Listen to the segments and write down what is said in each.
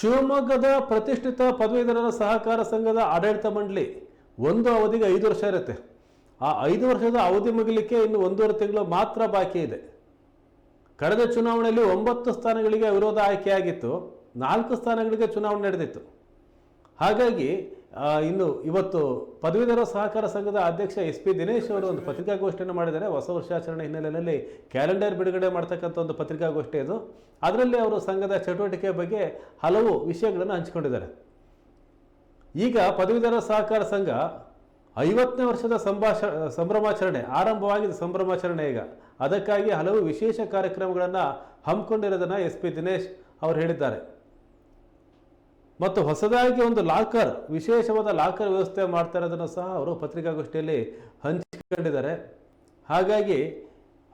ಶಿವಮೊಗ್ಗದ ಪ್ರತಿಷ್ಠಿತ ಪದವೀಧರರ ಸಹಕಾರ ಸಂಘದ ಆಡಳಿತ ಮಂಡಳಿ ಒಂದು ಅವಧಿಗೆ ಐದು ವರ್ಷ ಇರುತ್ತೆ. ಆ ಐದು ವರ್ಷದ ಅವಧಿ ಮುಗಿಲಿಕ್ಕೆ ಇನ್ನು ಒಂದೂವರೆ ತಿಂಗಳು ಮಾತ್ರ ಬಾಕಿ ಇದೆ. ಕಳೆದ ಚುನಾವಣೆಯಲ್ಲಿ ಒಂಬತ್ತು ಸ್ಥಾನಗಳಿಗೆ ವಿರೋಧ ಆಯ್ಕೆಯಾಗಿತ್ತು. ನಾಲ್ಕು ಸ್ಥಾನಗಳಿಗೆ ಚುನಾವಣೆ ನಡೆದಿತ್ತು. ಹಾಗಾಗಿ ಇನ್ನು ಇವತ್ತು ಪದವೀಧರ ಸಹಕಾರ ಸಂಘದ ಅಧ್ಯಕ್ಷ ಎಸ್ ಪಿ ದಿನೇಶ್ ಅವರು ಒಂದು ಪತ್ರಿಕಾಗೋಷ್ಠಿಯನ್ನು ಮಾಡಿದ್ದಾರೆ. ಹೊಸ ವರ್ಷಾಚರಣೆ ಹಿನ್ನೆಲೆಯಲ್ಲಿ ಕ್ಯಾಲೆಂಡರ್ ಬಿಡುಗಡೆ ಮಾಡ್ತಕ್ಕಂಥ ಒಂದು ಪತ್ರಿಕಾಗೋಷ್ಠಿ ಇದು. ಅದರಲ್ಲಿ ಅವರು ಸಂಘದ ಚಟುವಟಿಕೆ ಬಗ್ಗೆ ಹಲವು ವಿಷಯಗಳನ್ನು ಹಂಚಿಕೊಂಡಿದ್ದಾರೆ. ಈಗ ಪದವೀಧರ ಸಹಕಾರ ಸಂಘ ಐವತ್ತನೇ ವರ್ಷದ ಸಂಭಾಷ, ಸಂಭ್ರಮಾಚರಣೆ, ಆರಂಭವಾಗಿದೆ ಸಂಭ್ರಮಾಚರಣೆ ಈಗ. ಅದಕ್ಕಾಗಿ ಹಲವು ವಿಶೇಷ ಕಾರ್ಯಕ್ರಮಗಳನ್ನು ಹಮ್ಮಿಕೊಂಡಿರೋದನ್ನು ಎಸ್ ಪಿ ದಿನೇಶ್ ಅವರು ಹೇಳಿದ್ದಾರೆ. ಮತ್ತು ಹೊಸದಾಗಿ ಒಂದು ಲಾಕರ್, ವಿಶೇಷವಾದ ಲಾಕರ್ ವ್ಯವಸ್ಥೆ ಮಾಡ್ತಾ ಇರೋದನ್ನು ಸಹ ಅವರು ಪತ್ರಿಕಾಗೋಷ್ಠಿಯಲ್ಲಿ ಹಂಚಿಕೊಂಡಿದ್ದಾರೆ. ಹಾಗಾಗಿ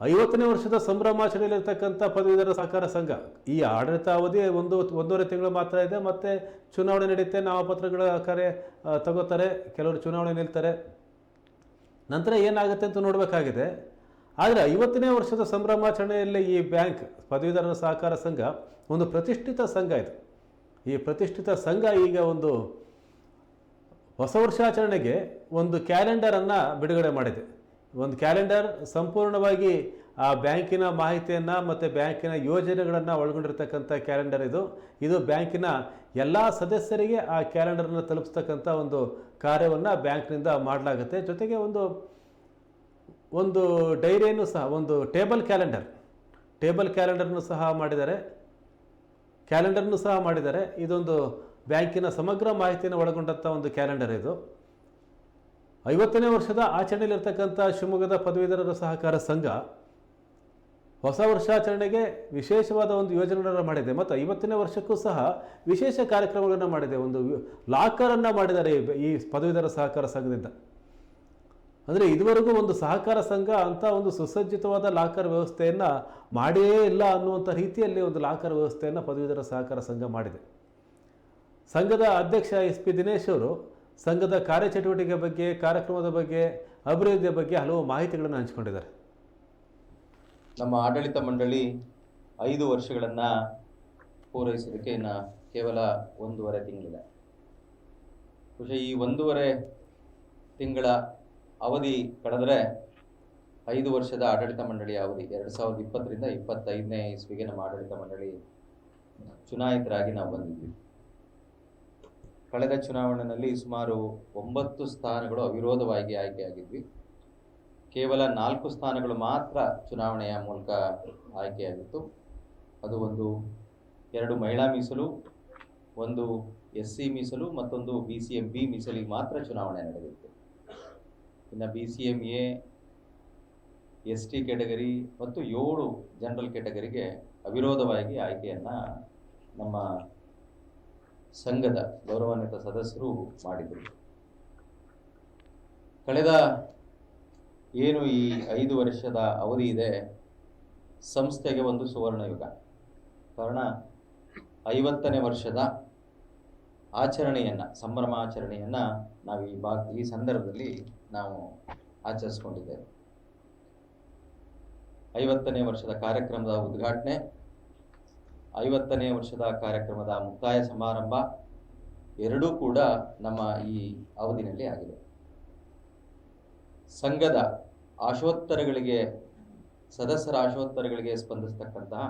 ಐವತ್ತನೇ ವರ್ಷದ ಸಂಭ್ರಮಾಚರಣೆಯಲ್ಲಿರ್ತಕ್ಕಂಥ ಪದವೀಧರ ಸಹಕಾರ ಸಂಘ, ಈ ಆಡಳಿತ ಅವಧಿ ಒಂದು, ಒಂದೂವರೆ ತಿಂಗಳು ಮಾತ್ರ ಇದೆ, ಮತ್ತು ಚುನಾವಣೆ ನಡೆಯುತ್ತೆ ನಾಮಪತ್ರಗಳ ಕಾರ್ಯ ತಗೋತಾರೆ, ಕೆಲವರು ಚುನಾವಣೆ ನಿಲ್ತಾರೆ. ನಂತರ ಏನಾಗುತ್ತೆ ಅಂತ ನೋಡಬೇಕಾಗಿದೆ. ಆದರೆ ಐವತ್ತನೇ ವರ್ಷದ ಸಂಭ್ರಮಾಚರಣೆಯಲ್ಲಿ ಈ ಬ್ಯಾಂಕ್, ಪದವೀಧರರ ಸಹಕಾರ ಸಂಘ, ಒಂದು ಪ್ರತಿಷ್ಠಿತ ಸಂಘ ಇದು. ಈ ಪ್ರತಿಷ್ಠಿತ ಸಂಘ ಈಗ ಒಂದು ಹೊಸ ವರ್ಷಾಚರಣೆಗೆ ಒಂದು ಕ್ಯಾಲೆಂಡರನ್ನು ಬಿಡುಗಡೆ ಮಾಡಿದೆ. ಒಂದು ಕ್ಯಾಲೆಂಡರ್ ಸಂಪೂರ್ಣವಾಗಿ ಆ ಬ್ಯಾಂಕಿನ ಮಾಹಿತಿಯನ್ನು ಮತ್ತು ಬ್ಯಾಂಕಿನ ಯೋಜನೆಗಳನ್ನು ಒಳಗೊಂಡಿರ್ತಕ್ಕಂಥ ಕ್ಯಾಲೆಂಡರ್ ಇದು. ಇದು ಬ್ಯಾಂಕಿನ ಎಲ್ಲ ಸದಸ್ಯರಿಗೆ ಆ ಕ್ಯಾಲೆಂಡರನ್ನು ತಲುಪಿಸ್ತಕ್ಕಂಥ ಒಂದು ಕಾರ್ಯವನ್ನು ಬ್ಯಾಂಕ್ನಿಂದ ಮಾಡಲಾಗುತ್ತೆ. ಜೊತೆಗೆ ಒಂದು ಒಂದು ಡೈರಿಯನ್ನು ಸಹ, ಒಂದು ಟೇಬಲ್ ಕ್ಯಾಲೆಂಡರ್ ಟೇಬಲ್ ಕ್ಯಾಲೆಂಡರ್ನು ಸಹ ಮಾಡಿದ್ದಾರೆ. ಕ್ಯಾಲೆಂಡರ್ನು ಸಹ ಮಾಡಿದ್ದಾರೆ. ಇದೊಂದು ಬ್ಯಾಂಕಿನ ಸಮಗ್ರ ಮಾಹಿತಿಯನ್ನು ಒಳಗೊಂಡಂಥ ಒಂದು ಕ್ಯಾಲೆಂಡರ್ ಇದು. ಐವತ್ತನೇ ವರ್ಷದ ಆಚರಣೆಯಲ್ಲಿರ್ತಕ್ಕಂಥ ಶಿವಮೊಗ್ಗದ ಪದವೀಧರರ ಸಹಕಾರ ಸಂಘ ಹೊಸ ವರ್ಷಾಚರಣೆಗೆ ವಿಶೇಷವಾದ ಒಂದು ಯೋಜನೆಗಳನ್ನು ಮಾಡಿದೆ. ಮತ್ತು ಐವತ್ತನೇ ವರ್ಷಕ್ಕೂ ಸಹ ವಿಶೇಷ ಕಾರ್ಯಕ್ರಮಗಳನ್ನು ಮಾಡಿದೆ. ಒಂದು ಲಾಕರನ್ನು ಮಾಡಿದ್ದಾರೆ ಈ- ಪದವೀಧರ ಸಹಕಾರ ಸಂಘದಿಂದ. ಅಂದರೆ ಇದುವರೆಗೂ ಒಂದು ಸಹಕಾರ ಸಂಘ ಅಂತ ಒಂದು ಸುಸಜ್ಜಿತವಾದ ಲಾಕರ್ ವ್ಯವಸ್ಥೆಯನ್ನು ಮಾಡಿಯೇ ಇಲ್ಲ ಅನ್ನುವಂಥ ರೀತಿಯಲ್ಲಿ ಒಂದು ಲಾಕರ್ ವ್ಯವಸ್ಥೆಯನ್ನು ಪದವೀಧರ ಸಹಕಾರ ಸಂಘ ಮಾಡಿದೆ. ಸಂಘದ ಅಧ್ಯಕ್ಷ ಎಸ್ ಪಿ ದಿನೇಶ್ ಅವರು ಸಂಘದ ಕಾರ್ಯಚಟುವಟಿಕೆ ಬಗ್ಗೆ, ಕಾರ್ಯಕ್ರಮದ ಬಗ್ಗೆ, ಅಭಿವೃದ್ಧಿಯ ಬಗ್ಗೆ ಹಲವು ಮಾಹಿತಿಗಳನ್ನು ಹಂಚಿಕೊಂಡಿದ್ದಾರೆ. ನಮ್ಮ ಆಡಳಿತ ಮಂಡಳಿ ಐದು ವರ್ಷಗಳನ್ನು ಪೂರೈಸೋದಕ್ಕೆ ಇನ್ನು ಕೇವಲ ಒಂದೂವರೆ ತಿಂಗಳಿದೆ. ಬಹುಶಃ ಈ ಒಂದೂವರೆ ತಿಂಗಳ ಅವಧಿ ಕಳೆದರೆ ಐದು ವರ್ಷದ ಆಡಳಿತ ಮಂಡಳಿಯ ಅವಧಿ, ಎರಡು ಸಾವಿರದ ಇಪ್ಪತ್ತರಿಂದ ಇಪ್ಪತ್ತೈದನೇ ಇಸ್ವಿಗೆ ನಮ್ಮ ಆಡಳಿತ ಮಂಡಳಿ ಚುನಾಯಿತರಾಗಿ ನಾವು ಬಂದಿದ್ವಿ. ಕಳೆದ ಚುನಾವಣೆಯಲ್ಲಿ ಸುಮಾರು ಒಂಬತ್ತು ಸ್ಥಾನಗಳು ಅವಿರೋಧವಾಗಿ ಆಯ್ಕೆಯಾಗಿದ್ವಿ. ಕೇವಲ ನಾಲ್ಕು ಸ್ಥಾನಗಳು ಮಾತ್ರ ಚುನಾವಣೆಯ ಮೂಲಕ ಆಯ್ಕೆಯಾಗಿತ್ತು. ಅದು ಒಂದು ಎರಡು ಮಹಿಳಾ ಮೀಸಲು, ಒಂದು ಎಸ್ ಸಿ ಮೀಸಲು ಮತ್ತೊಂದು ಬಿ ಸಿ ಎಂ ಬಿ ಮೀಸಲಿಗೆ ಮಾತ್ರ ಚುನಾವಣೆ ನಡೆದಿತ್ತು. ಇನ್ನು B C M A S T category ಮತ್ತು ಏಳು ಜನರಲ್ ಕ್ಯಾಟಗರಿಗೆ ಅವಿರೋಧವಾಗಿ ಆಯ್ಕೆಯನ್ನು ನಮ್ಮ ಸಂಘದ ಗೌರವಾನ್ವಿತ ಸದಸ್ಯರು ಮಾಡಿದರು. ಕಳೆದ ಏನು ಈ ಐದು ವರ್ಷದ ಅವಧಿ ಇದೆ, ಸಂಸ್ಥೆಗೆ ಒಂದು ಸುವರ್ಣ ಯುಗ ಕಾರಣ, ಐವತ್ತನೇ ವರ್ಷದ ಆಚರಣೆಯನ್ನು, ಸಂಭ್ರಮಾಚರಣೆಯನ್ನು ನಾವು ಈ ಬಾ ಈ ಸಂದರ್ಭದಲ್ಲಿ ನಾವು ಆಚರಿಸ್ಕೊಂಡಿದ್ದೇವೆ. ಐವತ್ತನೇ ವರ್ಷದ ಕಾರ್ಯಕ್ರಮದ ಉದ್ಘಾಟನೆ, ಐವತ್ತನೇ ವರ್ಷದ ಕಾರ್ಯಕ್ರಮದ ಮುಕ್ತಾಯ ಸಮಾರಂಭ ಎರಡೂ ಕೂಡ ನಮ್ಮ ಈ ಅವಧಿನಲ್ಲಿ ಆಗಿದೆ. ಸಂಘದ ಆಶೋತ್ತರಗಳಿಗೆ, ಸದಸ್ಯರ ಆಶೋತ್ತರಗಳಿಗೆ ಸ್ಪಂದಿಸ್ತಕ್ಕಂತಹ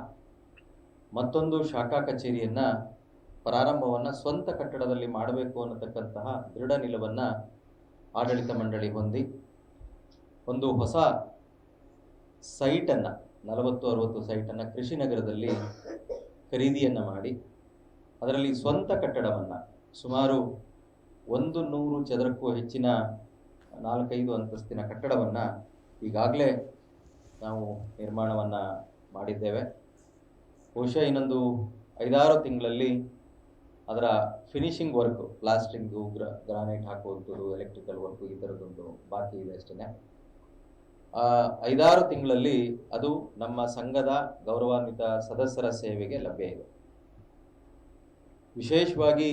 ಮತ್ತೊಂದು ಶಾಖಾ ಕಚೇರಿಯನ್ನು ಪ್ರಾರಂಭವನ್ನು ಸ್ವಂತ ಕಟ್ಟಡದಲ್ಲಿ ಮಾಡಬೇಕು ಅನ್ನತಕ್ಕಂತಹ ದೃಢ ನಿಲುವನ್ನು ಆಡಳಿತ ಮಂಡಳಿ ಹೊಂದಿ ಒಂದು ಹೊಸ ಸೈಟನ್ನು, ನಲವತ್ತು ಅರವತ್ತು ಸೈಟನ್ನು ಕೃಷಿ ನಗರದಲ್ಲಿ ಖರೀದಿಯನ್ನು ಮಾಡಿ, ಅದರಲ್ಲಿ ಸ್ವಂತ ಕಟ್ಟಡವನ್ನು ಸುಮಾರು ಒಂದು ನೂರು ಚದರಕ್ಕೂ ಹೆಚ್ಚಿನ ನಾಲ್ಕೈದು ಅಂತಸ್ತಿನ ಕಟ್ಟಡವನ್ನು ಈಗಾಗಲೇ ನಾವು ನಿರ್ಮಾಣವನ್ನು ಮಾಡಿದ್ದೇವೆ. ಬಹುಶಃ ಇನ್ನೊಂದು ಐದಾರು ತಿಂಗಳಲ್ಲಿ ಅದರ ಫಿನಿಶಿಂಗ್ ವರ್ಕು ಲಾಸ್ಟಿಂಗ್ ಗ್ರ ಗ್ರಾನೈಟ್ ಹಾಕುವಂಥದ್ದು ಎಲೆಕ್ಟ್ರಿಕಲ್ ವರ್ಕು ಈ ಥರದ್ದೊಂದು ಬಾಕಿ ಇದೆ ಅಷ್ಟೇ ಐದಾರು ತಿಂಗಳಲ್ಲಿ ಅದು ನಮ್ಮ ಸಂಘದ ಗೌರವಾನ್ವಿತ ಸದಸ್ಯರ ಸೇವೆಗೆ ಲಭ್ಯ ಇದೆ. ವಿಶೇಷವಾಗಿ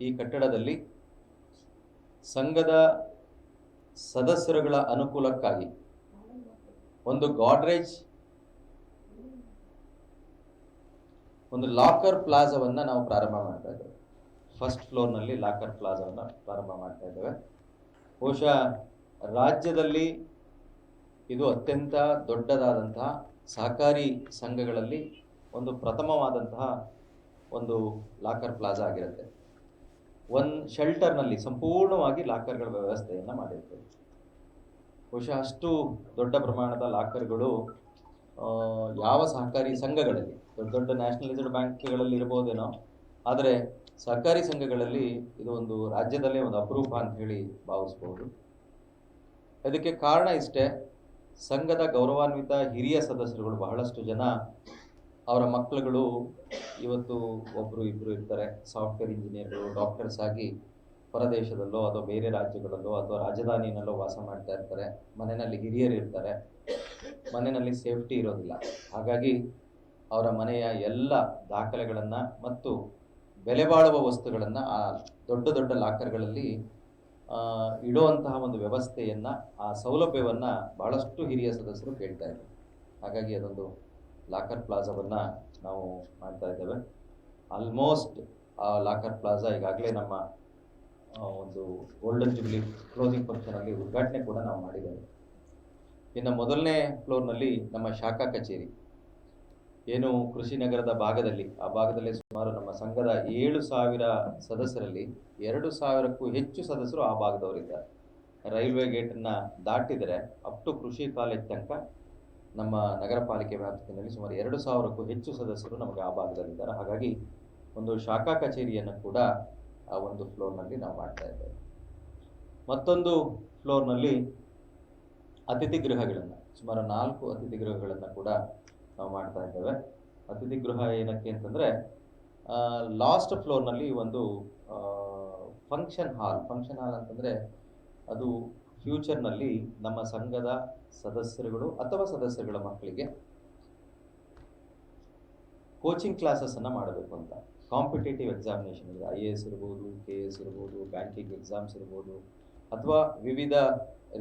ಈ ಕಟ್ಟಡದಲ್ಲಿ ಸಂಘದ ಸದಸ್ಯರುಗಳ ಅನುಕೂಲಕ್ಕಾಗಿ ಒಂದು ಗಾಡ್ರೇಜ್ ಒಂದು ಲಾಕರ್ ಪ್ಲಾಜಾವನ್ನು ನಾವು ಪ್ರಾರಂಭ ಮಾಡ್ತಾ ಇದ್ದೇವೆ. ಫಸ್ಟ್ ಫ್ಲೋರ್ನಲ್ಲಿ ಲಾಕರ್ ಪ್ಲಾಜಾವನ್ನು ಪ್ರಾರಂಭ ಮಾಡ್ತಾ ಇದ್ದೇವೆ. ಬಹುಶಃ ರಾಜ್ಯದಲ್ಲಿ ಇದು ಅತ್ಯಂತ ದೊಡ್ಡದಾದಂತಹ ಸಹಕಾರಿ ಸಂಘಗಳಲ್ಲಿ ಒಂದು ಪ್ರಥಮವಾದಂತಹ ಒಂದು ಲಾಕರ್ ಪ್ಲಾಜಾ ಆಗಿರುತ್ತೆ. ಒನ್ ಶೆಲ್ಟರ್ನಲ್ಲಿ ಸಂಪೂರ್ಣವಾಗಿ ಲಾಕರ್ಗಳ ವ್ಯವಸ್ಥೆಯನ್ನು ಮಾಡಿರ್ತೇವೆ. ಬಹುಶಃ ಅಷ್ಟು ದೊಡ್ಡ ಪ್ರಮಾಣದ ಲಾಕರ್ಗಳು ಯಾವ ಸಹಕಾರಿ ಸಂಘಗಳಲ್ಲಿ ದೊಡ್ಡ ದೊಡ್ಡ ನ್ಯಾಷನಲೈಸ್ಡ್ ಬ್ಯಾಂಕ್ಗಳಲ್ಲಿ ಇರ್ಬೋದೇನೋ, ಆದರೆ ಸರ್ಕಾರಿ ಸಂಘಗಳಲ್ಲಿ ಇದು ಒಂದು ರಾಜ್ಯದಲ್ಲೇ ಒಂದು ಅಪರೂಪ ಅಂತ ಹೇಳಿ ಭಾವಿಸ್ಬೋದು. ಇದಕ್ಕೆ ಕಾರಣ ಇಷ್ಟೇ, ಸಂಘದ ಗೌರವಾನ್ವಿತ ಹಿರಿಯ ಸದಸ್ಯರುಗಳು ಬಹಳಷ್ಟು ಜನ ಅವರ ಮಕ್ಕಳುಗಳು, ಇವತ್ತು ಒಬ್ಬರು ಇಬ್ಬರು ಇರ್ತಾರೆ ಸಾಫ್ಟ್ವೇರ್ ಇಂಜಿನಿಯರ್ಗಳು ಡಾಕ್ಟರ್ಸ್ ಆಗಿ ಹೊರದೇಶದಲ್ಲೋ ಅಥವಾ ಬೇರೆ ರಾಜ್ಯಗಳಲ್ಲೋ ಅಥವಾ ರಾಜಧಾನಿಯಲ್ಲೋ ವಾಸ ಮಾಡ್ತಾ ಇರ್ತಾರೆ. ಮನೆಯಲ್ಲಿ ಹಿರಿಯರು ಇರ್ತಾರೆ. ಮನೆಯಲ್ಲಿ ಸೇಫ್ಟಿ ಇರೋದಿಲ್ಲ. ಹಾಗಾಗಿ ಅವರ ಮನೆಯ ಎಲ್ಲ ದಾಖಲೆಗಳನ್ನು ಮತ್ತು ಬೆಲೆ ಬಾಳುವ ವಸ್ತುಗಳನ್ನು ಆ ದೊಡ್ಡ ದೊಡ್ಡ ಲಾಕರ್ಗಳಲ್ಲಿ ಇಡುವಂತಹ ಒಂದು ವ್ಯವಸ್ಥೆಯನ್ನು, ಆ ಸೌಲಭ್ಯವನ್ನು ಬಹಳಷ್ಟು ಹಿರಿಯ ಸದಸ್ಯರು ಕೇಳ್ತಾ ಇದ್ದಾರೆ. ಹಾಗಾಗಿ ಅದೊಂದು ಲಾಕರ್ ಪ್ಲಾಜಾವನ್ನು ನಾವು ಮಾಡ್ತಾ ಇದ್ದೇವೆ. ಆಲ್ಮೋಸ್ಟ್ ಆ ಲಾಕರ್ ಪ್ಲಾಜಾ ಈಗಾಗಲೇ ನಮ್ಮ ಒಂದು ಗೋಲ್ಡನ್ ಜುಬ್ಲಿ ಕ್ಲೋಸಿಂಗ್ ಫಂಕ್ಷನಲ್ಲಿ ಉದ್ಘಾಟನೆ ಕೂಡ ನಾವು ಮಾಡಿದ್ದೇವೆ. ಇನ್ನು ಮೊದಲನೇ ಫ್ಲೋರ್ನಲ್ಲಿ ನಮ್ಮ ಶಾಖಾ ಕಚೇರಿ. ಏನು ಕೃಷಿ ನಗರದ ಭಾಗದಲ್ಲಿ, ಆ ಭಾಗದಲ್ಲಿ ಸುಮಾರು ನಮ್ಮ ಸಂಘದ ಏಳು ಸಾವಿರ ಸದಸ್ಯರಲ್ಲಿ ಎರಡು ಸಾವಿರಕ್ಕೂ ಹೆಚ್ಚು ಸದಸ್ಯರು ಆ ಭಾಗದವರಿದ್ದಾರೆ. ರೈಲ್ವೆ ಗೇಟನ್ನು ದಾಟಿದರೆ ಅಪ್ ಟು ಕೃಷಿ ಕಾಲೇಜ್ ತನಕ ನಮ್ಮ ನಗರ ಪಾಲಿಕೆ ವ್ಯಾಪ್ತಿಯಲ್ಲಿ ಸುಮಾರು ಎರಡು ಸಾವಿರಕ್ಕೂ ಹೆಚ್ಚು ಸದಸ್ಯರು ನಮಗೆ ಆ ಭಾಗದಲ್ಲಿದ್ದಾರೆ. ಹಾಗಾಗಿ ಒಂದು ಶಾಖಾ ಕಚೇರಿಯನ್ನು ಕೂಡ ಆ ಒಂದು ಫ್ಲೋರ್ನಲ್ಲಿ ನಾವು ಮಾಡ್ತಾ ಇದ್ದೇವೆ. ಮತ್ತೊಂದು ಫ್ಲೋರ್ನಲ್ಲಿ ಅತಿಥಿ ಗೃಹಗಳನ್ನು, ಸುಮಾರು ನಾಲ್ಕು ಅತಿಥಿ ಗೃಹಗಳನ್ನು ಕೂಡ ನಾವು ಮಾಡ್ತಾ ಇದ್ದೇವೆ. ಅತಿಥಿ ಗೃಹ ಏನಕ್ಕೆ ಅಂತಂದರೆ ಲಾಸ್ಟ್ ಫ್ಲೋರ್ನಲ್ಲಿ ಒಂದು ಫಂಕ್ಷನ್ ಹಾಲ್ ಫಂಕ್ಷನ್ ಹಾಲ್ ಅಂತಂದರೆ ಅದು ಫ್ಯೂಚರ್ನಲ್ಲಿ ನಮ್ಮ ಸಂಘದ ಸದಸ್ಯರುಗಳು ಅಥವಾ ಸದಸ್ಯರುಗಳ ಮಕ್ಕಳಿಗೆ ಕೋಚಿಂಗ್ ಕ್ಲಾಸಸನ್ನು ಮಾಡಬೇಕು ಅಂತ. ಕಾಂಪಿಟೇಟಿವ್ ಎಕ್ಸಾಮಿನೇಷನ್ ಇದೆ ಐ ಎ ಎಸ್ ಇರ್ಬೋದು ಕೆ ಎಸ್ ಇರ್ಬೋದು ಬ್ಯಾಂಕಿಂಗ್ ಎಕ್ಸಾಮ್ಸ್ ಇರ್ಬೋದು, ಅಥವಾ ವಿವಿಧ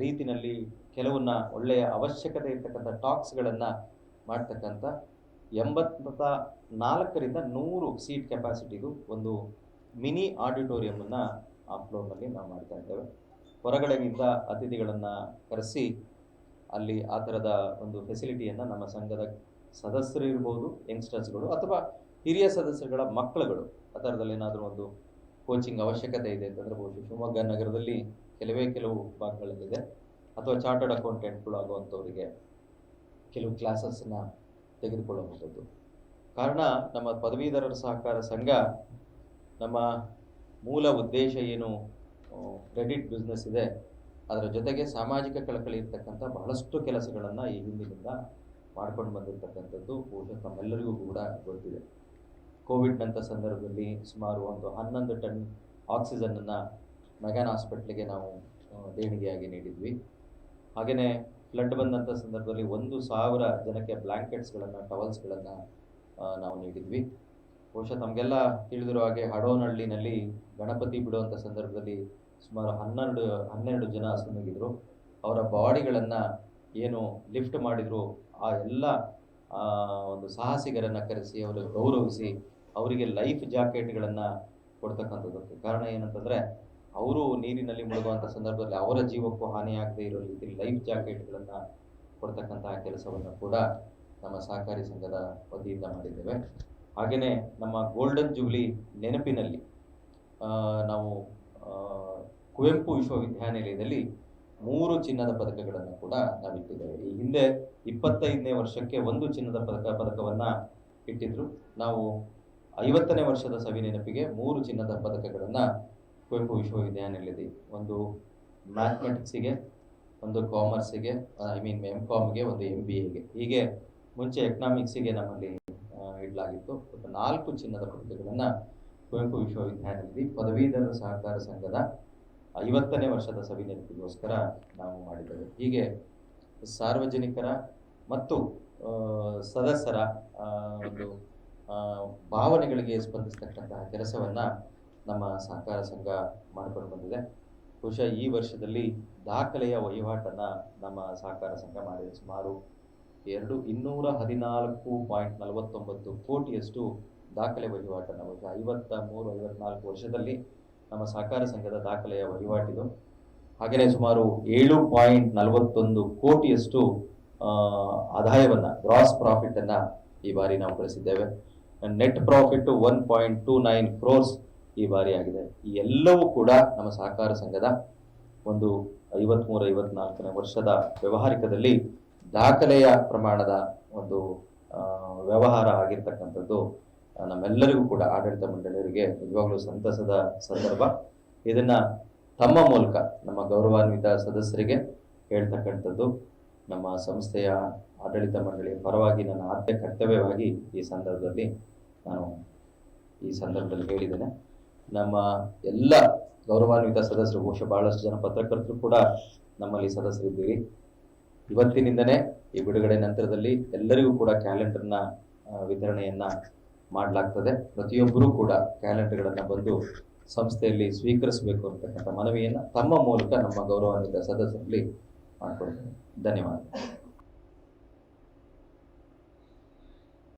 ರೀತಿನಲ್ಲಿ ಕೆಲವನ್ನ ಒಳ್ಳೆಯ ಅವಶ್ಯಕತೆ ಇರ್ತಕ್ಕಂಥ ಟಾಕ್ಸ್ಗಳನ್ನು ಮಾಡ್ತಕ್ಕಂಥ ಎಂಬತ್ತ ನಾಲ್ಕರಿಂದ ನೂರು ಸೀಟ್ ಕೆಪಾಸಿಟಿದು ಒಂದು ಮಿನಿ ಆಡಿಟೋರಿಯಮನ್ನು ಆ ಫ್ಲೋರ್ನಲ್ಲಿ ನಾವು ಮಾಡ್ತಾ ಇದ್ದೇವೆ. ಹೊರಗಡೆಯಿಂದ ಅತಿಥಿಗಳನ್ನು ಕರೆಸಿ ಅಲ್ಲಿ ಆ ಥರದ ಒಂದು ಫೆಸಿಲಿಟಿಯನ್ನು ನಮ್ಮ ಸಂಘದ ಸದಸ್ಯರು ಇರ್ಬೋದು ಯಂಗ್ಸ್ಟರ್ಸ್ಗಳು ಅಥವಾ ಹಿರಿಯ ಸದಸ್ಯರುಗಳ ಮಕ್ಕಳುಗಳು, ಆ ಥರದಲ್ಲಿ ಏನಾದರೂ ಒಂದು ಕೋಚಿಂಗ್ ಅವಶ್ಯಕತೆ ಇದೆ ಅಂತಂದರೆ ಬಹುಶಃ ಶಿವಮೊಗ್ಗ ನಗರದಲ್ಲಿ ಕೆಲವೇ ಕೆಲವು ಭಾಗಗಳಲ್ಲಿದೆ ಅಥವಾ ಚಾರ್ಟರ್ಡ್ ಅಕೌಂಟೆಂಟ್ಗಳು ಆಗುವಂಥವರಿಗೆ ಕೆಲವು ಕ್ಲಾಸಸ್ಸನ್ನು ತೆಗೆದುಕೊಳ್ಳುವಂಥದ್ದು. ಕಾರಣ, ನಮ್ಮ ಪದವೀಧರರ ಸಹಕಾರ ಸಂಘ ನಮ್ಮ ಮೂಲ ಉದ್ದೇಶ ಏನು ಕ್ರೆಡಿಟ್ ಬಿಸ್ನೆಸ್ ಇದೆ. ಅದರ ಜೊತೆಗೆ ಸಾಮಾಜಿಕ ಕಳಕಳಿ ಇರ್ತಕ್ಕಂಥ ಬಹಳಷ್ಟು ಕೆಲಸಗಳನ್ನು ಈ ಹಿಂದಿನಿಂದ ಮಾಡ್ಕೊಂಡು ಬಂದಿರತಕ್ಕಂಥದ್ದು ಬಹುಶಃ ತಮ್ಮೆಲ್ಲರಿಗೂ ಕೂಡ ಗೊತ್ತಿದೆ. ಕೋವಿಡ್ನಂಥ ಸಂದರ್ಭದಲ್ಲಿ ಸುಮಾರು ಒಂದು ಹನ್ನೊಂದು ಟನ್ ಆಕ್ಸಿಜನನ್ನು ಮೆಗಾನ್ ಹಾಸ್ಪಿಟ್ಲಿಗೆ ನಾವು ದೇಣಿಗೆಯಾಗಿ ನೀಡಿದ್ವಿ. ಹಾಗೆಯೇ ಫ್ಲಡ್ ಬಂದಂಥ ಸಂದರ್ಭದಲ್ಲಿ ಒಂದು ಸಾವಿರ ಜನಕ್ಕೆ ಬ್ಲ್ಯಾಂಕೆಟ್ಸ್ಗಳನ್ನು ಟವಲ್ಸ್ಗಳನ್ನು ನಾವು ನೀಡಿದ್ವಿ. ಬಹುಶಃ ತಮಗೆಲ್ಲ ತಿಳಿದಿರೋ ಹಾಗೆ ಹಡೋನಹಳ್ಳಿನಲ್ಲಿ ಗಣಪತಿ ಬಿಡುವಂಥ ಸಂದರ್ಭದಲ್ಲಿ ಸುಮಾರು ಹನ್ನೆರಡು ಹನ್ನೆರಡು ಜನ ಸುಮ್ಮಗಿದ್ರು ಅವರ ಬಾಡಿಗಳನ್ನು ಏನು ಲಿಫ್ಟ್ ಮಾಡಿದ್ರು, ಆ ಎಲ್ಲ ಒಂದು ಸಾಹಸಿಗರನ್ನು ಕರೆಸಿ, ಅವರಿಗೆ ಗೌರವಿಸಿ, ಅವರಿಗೆ ಲೈಫ್ ಜಾಕೆಟ್ಗಳನ್ನು ಕೊಡ್ತಕ್ಕಂಥದ್ದು. ಕಾರಣ ಏನಂತಂದರೆ ಅವರು ನೀರಿನಲ್ಲಿ ಮುಳುಗುವಂಥ ಸಂದರ್ಭದಲ್ಲಿ ಅವರ ಜೀವಕ್ಕೂ ಹಾನಿಯಾಗದೇ ಇರೋ ರೀತಿ ಲೈಫ್ ಜಾಕೆಟ್ಗಳನ್ನು ಕೊಡ್ತಕ್ಕಂತಹ ಕೆಲಸವನ್ನು ಕೂಡ ನಮ್ಮ ಸಹಕಾರಿ ಸಂಘದ ವತಿಯಿಂದ ಮಾಡಿದ್ದೇವೆ. ಹಾಗೆಯೇ ನಮ್ಮ ಗೋಲ್ಡನ್ ಜುಬ್ಲಿ ನೆನಪಿನಲ್ಲಿ ನಾವು ಕುವೆಂಪು ವಿಶ್ವವಿದ್ಯಾನಿಲಯದಲ್ಲಿ ಮೂರು ಚಿನ್ನದ ಪದಕಗಳನ್ನು ಕೂಡ ನಾವು ಇಟ್ಟಿದ್ದೇವೆ ಈ ಹಿಂದೆ ಇಪ್ಪತ್ತೈದನೇ ವರ್ಷಕ್ಕೆ ಒಂದು ಚಿನ್ನದ ಪದಕ, ಪದಕವನ್ನು ಇಟ್ಟಿದ್ರು. ನಾವು ಐವತ್ತನೇ ವರ್ಷದ ಸವಿ ನೆನಪಿಗೆ ಮೂರು ಚಿನ್ನದ ಪದಕಗಳನ್ನು ಕುವೆಂಪು ವಿಶ್ವವಿದ್ಯಾನಿಲಯದಲ್ಲಿ ಒಂದು ಮ್ಯಾಥ್ಮೆಟಿಕ್ಸಿಗೆ, ಒಂದು ಕಾಮರ್ಸಿಗೆ ಐ ಮೀನ್ ಎಂ ಕಾಮ್ಗೆ ಒಂದು ಎಂ ಬಿ ಎಗೆ ಹೀಗೆ ಮುಂಚೆ ಎಕನಾಮಿಕ್ಸಿಗೆ ನಮ್ಮಲ್ಲಿ ಇಡಲಾಗಿತ್ತು. ಒಂದು ನಾಲ್ಕು ಚಿನ್ನದ ಪದಕಗಳನ್ನು ಕುವೆಂಪು ವಿಶ್ವವಿದ್ಯಾನಿಲಯದಲ್ಲಿ ಪದವೀಧರ ಸಹಕಾರ ಸಂಘದ ಐವತ್ತನೇ ವರ್ಷದ ಸಭೆ ನೆನಪಿಗೋಸ್ಕರ ನಾವು ಮಾಡಿದ್ದೇವೆ. ಹೀಗೆ ಸಾರ್ವಜನಿಕರ ಮತ್ತು ಸದಸ್ಯರ ಒಂದು ಭಾವನೆಗಳಿಗೆ ಸ್ಪಂದಿಸತಕ್ಕಂತಹ ಕೆಲಸವನ್ನು ನಮ್ಮ ಸಹಕಾರ ಸಂಘ ಮಾಡಿಕೊಂಡು ಬಂದಿದೆ. ಬಹುಶಃ ಈ ವರ್ಷದಲ್ಲಿ ದಾಖಲೆಯ ವಹಿವಾಟನ್ನು ನಮ್ಮ ಸಹಕಾರ ಸಂಘ ಮಾಡಿದೆ. ಸುಮಾರು ಎರಡು ಇನ್ನೂರ ಹದಿನಾಲ್ಕು ಪಾಯಿಂಟ್ ನಲವತ್ತೊಂಬತ್ತು ಕೋಟಿಯಷ್ಟು ದಾಖಲೆ ವಹಿವಾಟನ್ನು ಬಹುಶಃ ಐವತ್ತ ಮೂರು, ಐವತ್ನಾಲ್ಕು ವರ್ಷದಲ್ಲಿ ನಮ್ಮ ಸಹಕಾರ ಸಂಘದ ದಾಖಲೆಯ ವಹಿವಾಟಿದು. ಹಾಗೆಯೇ ಸುಮಾರು ಏಳು ಪಾಯಿಂಟ್ ನಲವತ್ತೊಂದು ಕೋಟಿಯಷ್ಟು ಆದಾಯವನ್ನು ಗ್ರಾಸ್ ಪ್ರಾಫಿಟನ್ನು ಈ ಬಾರಿ ನಾವು ಗಳಿಸಿದ್ದೇವೆ net profit one point two nine crores ಈ ಬಾರಿ ಆಗಿದೆ. ಈ ಎಲ್ಲವೂ ಕೂಡ ನಮ್ಮ ಸಹಕಾರ ಸಂಘದ ಒಂದು ಐವತ್ಮೂರು, ಐವತ್ನಾಲ್ಕನೇ ವರ್ಷದ ವ್ಯವಹಾರಿಕದಲ್ಲಿ ದಾಖಲೆಯ ಪ್ರಮಾಣದ ಒಂದು ವ್ಯವಹಾರ ಆಗಿರ್ತಕ್ಕಂಥದ್ದು ನಮ್ಮೆಲ್ಲರಿಗೂ ಕೂಡ ಆಡಳಿತ ಮಂಡಳಿಯವರಿಗೆ ನಿಜವಾಗ್ಲೂ ಸಂತಸದ ಸಂದರ್ಭ. ಇದನ್ನ ತಮ್ಮ ಮೂಲಕ, ನಮ್ಮ ಗೌರವಾನ್ವಿತ ಸದಸ್ಯರಿಗೆ ಹೇಳ್ತಕ್ಕಂಥದ್ದು, ನಮ್ಮ ಸಂಸ್ಥೆಯ ಆಡಳಿತ ಮಂಡಳಿಯ ಪರವಾಗಿ ನನ್ನ ಆದ್ಯ ಕರ್ತವ್ಯವಾಗಿ ಈ ಸಂದರ್ಭದಲ್ಲಿ ನಾನು ಈ ಸಂದರ್ಭದಲ್ಲಿ ಹೇಳಿದ್ದೇನೆ. ನಮ್ಮ ಎಲ್ಲ ಗೌರವಾನ್ವಿತ ಸದಸ್ಯರು, ಬಹುಶಃ ಬಹಳಷ್ಟು ಜನ ಪತ್ರಕರ್ತರು ಕೂಡ ನಮ್ಮಲ್ಲಿ ಸದಸ್ಯರಿದ್ದೀರಿ. ಇವತ್ತಿನಿಂದನೇ ಈ ಬಿಡುಗಡೆ ನಂತರದಲ್ಲಿ ಎಲ್ಲರಿಗೂ ಕೂಡ ಕ್ಯಾಲೆಂಡರ್ನ ವಿತರಣೆಯನ್ನ ಮಾಡಲಾಗ್ತದೆ. ಪ್ರತಿಯೊಬ್ಬರೂ ಕೂಡ ಕ್ಯಾಲೆಂಡರ್ಗಳನ್ನು ಬಂದು ಸಂಸ್ಥೆಯಲ್ಲಿ ಸ್ವೀಕರಿಸಬೇಕು ಅಂತಕ್ಕಂಥ ಮನವಿಯನ್ನ ತಮ್ಮ ಮೂಲಕ ನಮ್ಮ ಗೌರವಾನ್ವಿತ ಸದಸ್ಯರಲ್ಲಿ ಮಾಡಿಕೊಡ್ತೇನೆ. ಧನ್ಯವಾದ